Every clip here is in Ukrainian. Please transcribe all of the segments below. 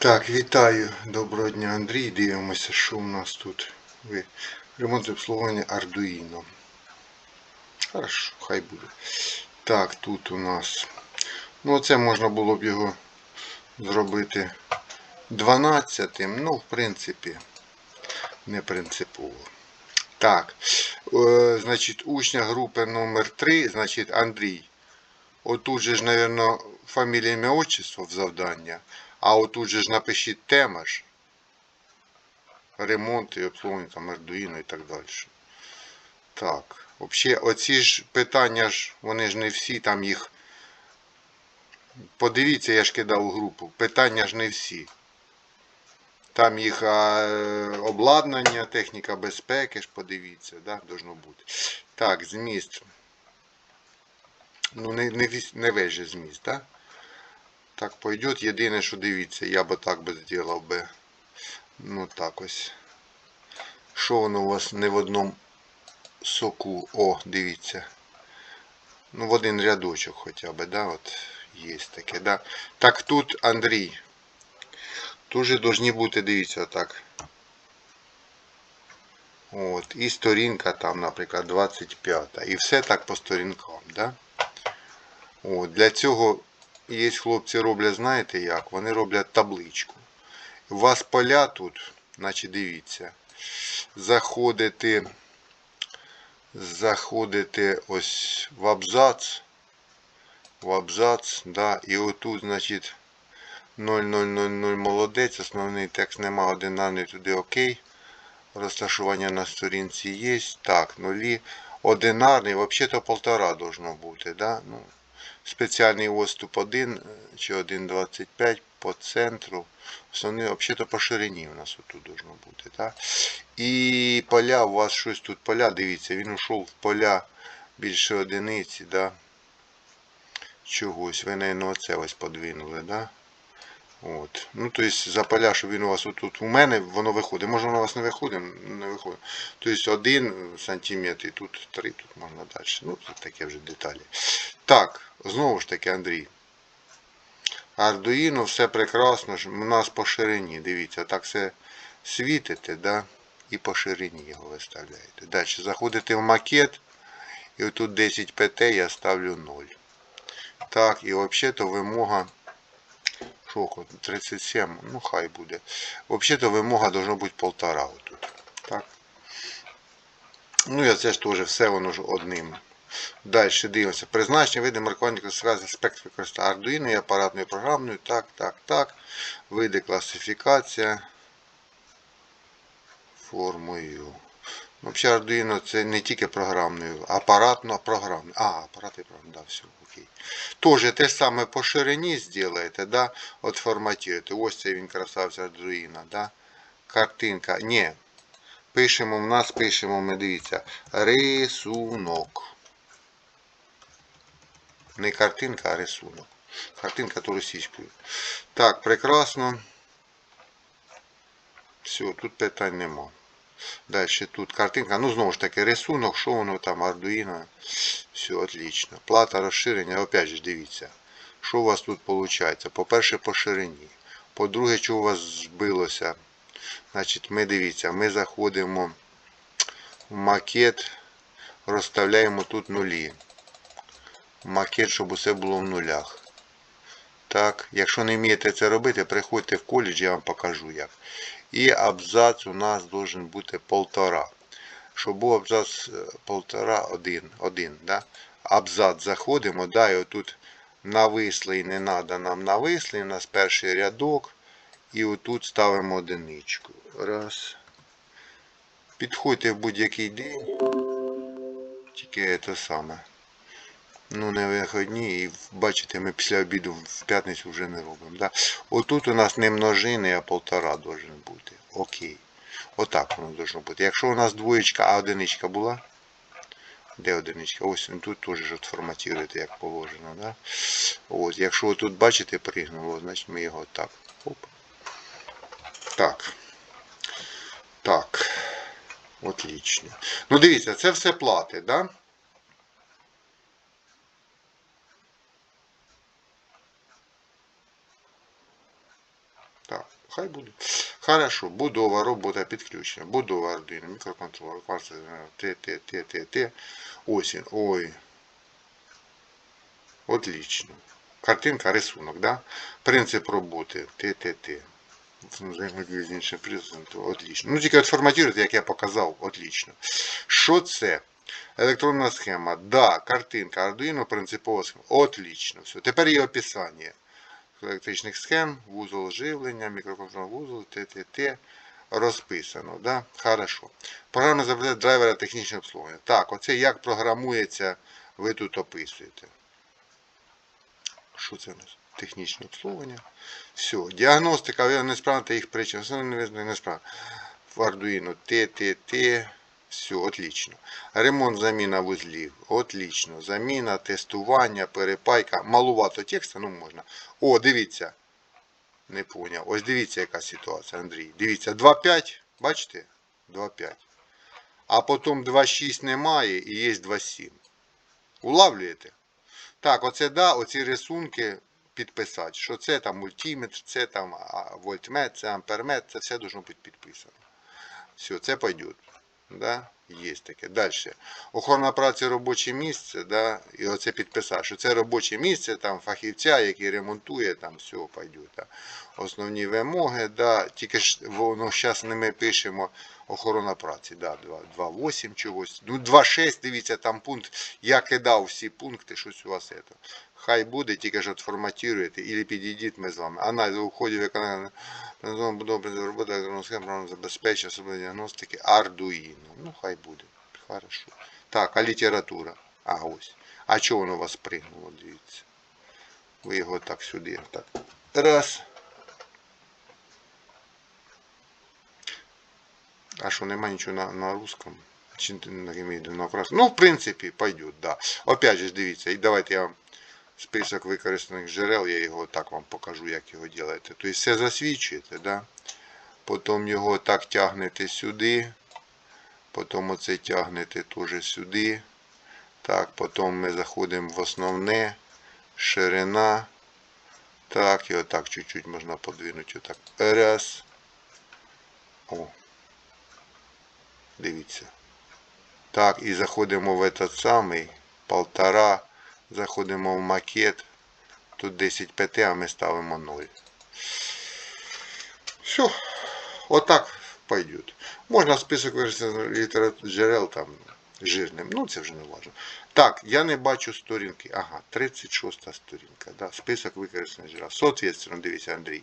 Так, вітаю. Доброго дня, Андрій. Дивимося, що у нас тут. Ремонт і обслуговування Arduino. Хорошо, хай буде. Так, тут у нас. Ну, оце можна було б його зробити 12. Ну, в принципі, не принципово. Так, е, значить, учня групи номер 3, значить, Андрій. Отут же ж, мабуть, фамілія ім'я отчество в завдання. А отут же ж напишіть тема ж. Ремонт і обслуговування там Arduino і так далі. Так. Взагалі, оці ж питання ж, вони ж не всі, там їх. Подивіться, я ж кидав у групу. Питання ж не всі. Там їх а, обладнання, техніка безпеки ж подивіться, да, должно бути. Так, зміст. Ну, не, не, не весь же зміст, так? Да? Так пойдет. Єдине, що дивіться, я би так би зробив би. Ну так ось. Що воно у вас не в одному соку? О, дивіться. Ну, в один рядочок хоча б, да, от є таке, да. Так тут, Андрій. Тут же должні бути, дивіться, так. От, і сторінка там, наприклад, 25. І все так по сторінкам, да? От, для цього є хлопці роблять, знаєте як? Вони роблять табличку. У вас поля тут, значить дивіться, заходите, заходите ось в абзац, в абзац, да, і отут, значить, 0000 молодець, основний текст нема, одинарний туди окей. Розташування на сторінці є. Так, нулі. Одинарний, взагалі-то полтора должно бути, да? Ну, спеціальний оступ 1 чи 1,25 по центру. Основний, взагалі-то по ширині у нас отут должно бути. Так? І поля, у вас щось тут поля, дивіться, він ушов в поля більше одиниці, да? чогось. Ви, наверное, оце ось подвинули, да? От. Ну, тобто за поля, що він у вас отут у мене, воно виходить. Може воно у вас не виходить, не виходить. Тобто один сантиметр і тут три, тут можна далі. Ну, це таке вже деталі. Так, знову ж таки, Андрій. Ардуїно, все прекрасно. У нас по ширині. Дивіться, так все світите, да? і по ширині його виставляєте. Далі заходите в макет, і отут 10 pt я ставлю 0. Так, і взагалі-то вимога. Шоку 37, ну хай буде. Взагалі-то вимога должно бути полтора отут. Так. Ну і це ж теж все воно ж одним. Далі дивимося. Призначення види маркування класифікації аспект використання Arduino і апаратною програмною. Так, так, так. Види класифікація формою. Взагалі Arduino це не тільки програмною, апаратно програмною. А, апарат і програмна, да, все, окей. Тоже те ж саме по ширині зробите, да? От форматуєте. Ось це він красавця Arduino, да? Картинка. Ні. Пишемо, в нас пишемо, ми дивіться, рисунок. Не картинка, а рисунок. Картинка то російською. Так, прекрасно. Все, тут питань нема. Далі тут картинка. Ну, знову ж таки, рисунок, що воно там, Arduino. Все, отлично. Плата розширення, опять же, дивіться. Що у вас тут виходить? По-перше, по ширині. По-друге, що у вас збилося? Значить, ми дивіться, ми заходимо в макет, розставляємо тут нулі. Макет, щоб усе було в нулях. Так, якщо не вмієте це робити, приходьте в коледж, я вам покажу як. І абзац у нас должен бути полтора. Щоб був абзац е, полтора, один, один, да? Абзац заходимо, да, і отут навислий, не треба нам навислий, у нас перший рядок. І отут ставимо одиничку. Раз. Підходьте в будь-який день. Тільки це саме. Ну, не виходні, і бачите, ми після обіду в п'ятницю вже не робимо. Да? Отут у нас не множини, а полтора должен бути. Окей. Отак воно должно бути. Якщо у нас двоєчка, а одиничка була. Де одиничка? Ось тут теж форматуєте, як положено. Да? От, якщо тут бачите, пригнуло, значить ми його так. Оп. Так. Так. Отлично. Ну дивіться, це все плати, да? Так. Хай буде. Хорошо. Будова, робота, підключення. Будова мікроконтролер, кварц, Т, Т, Т, Т, Т. Осінь. Ой. Отлично. Картинка, рисунок, да? Принцип роботи. Іншим призом, то отлично. Ну, тільки от форматувати, як я показав, отлично. Що це? Електронна схема. Да, картинка, Arduino, принципова схема. Отлично. Все. Тепер є описання електричних схем, вузол живлення, мікроконтрольний вузол, ТТТ. Розписано, да? Хорошо. Програма забирає драйвера технічного обслуговування. Так, оце як програмується, ви тут описуєте. Що це у нас? Технічне обслуговування. Все. Діагностика, несправна та їх причин. Основне не несправна. В Arduino ТТТ. Все, отлично. Ремонт, заміна вузлів. Отлично. Заміна, тестування, перепайка. Малувато текста, ну можна. О, дивіться. Не поняв. Ось дивіться, яка ситуація, Андрій. Дивіться, 2.5. Бачите? 2.5. А потім 2.6 немає і є 2.7. Улавлюєте? Так, оце да, оці рисунки підписати. Що це там мультиметр, це там а, вольтмет, це ампермет, це все должно бути підписано. Все, це пойдет. Да? Є таке. Далі. Охорона праці робоче місце, да? і оце підписати, що це робоче місце там фахівця, який ремонтує, там все пойде. Да? Основні вимоги, да? тільки ж воно зараз не ми пишемо охорона праці, да? 2.8 чогось. Ну, 2.6, дивіться, там пункт. Я кидав всі пункти, щось у вас це. Хай буде, тільки ж от форматуєте, і підійдіть ми з вами. Аналіз уходів виконання Організовано будова роботи електронного схем забезпечення особливої діагностики Arduino. Ну, хай буде. Хорошо. Так, а література. А ось. А чого воно вас пригнуло, дивіться. Ви його так сюди. Так. Раз. А що, нема нічого на, на русском? Чи на українському? Ну, в принципі, пойдет, да. Опять же, дивіться, і давайте я вам список використаних джерел, я його так вам покажу, як його робити. Тобто все засвідчуєте, да? потім його так тягнете сюди, потім оце тягнете теж сюди. Так, потім ми заходимо в основне, ширина. Так, і отак чуть-чуть можна подвинути. Отак. Раз. О. Дивіться. Так, і заходимо в этот самий полтора. Заходимо в макет. Тут 10 ПТ, а ми ставимо 0. Все. Отак пойдет. Можна список джерел там жирним. Ну, це вже не важливо. Так, я не бачу сторінки. Ага, 36 сторінка. Да, список використаних джерел. Соответственно, дивіться, Андрій.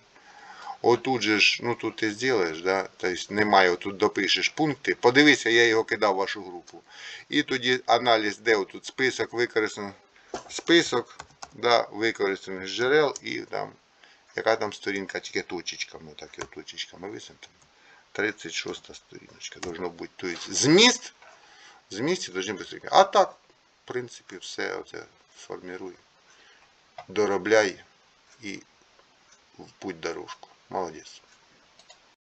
Отут же ж, ну тут ти зробиш, да? тобто немає, отут допишеш пункти. Подивися, я його кидав в вашу групу. І тоді аналіз, де отут список використаних список да, використаних джерел і там, яка там сторінка, тільки точечками, так і точечками висунути. 36 сторіночка. Должно бути. Тобто зміст, змісті должны бути. А так, в принципі, все оце формируй, доробляй і путь дорожку. Молодець.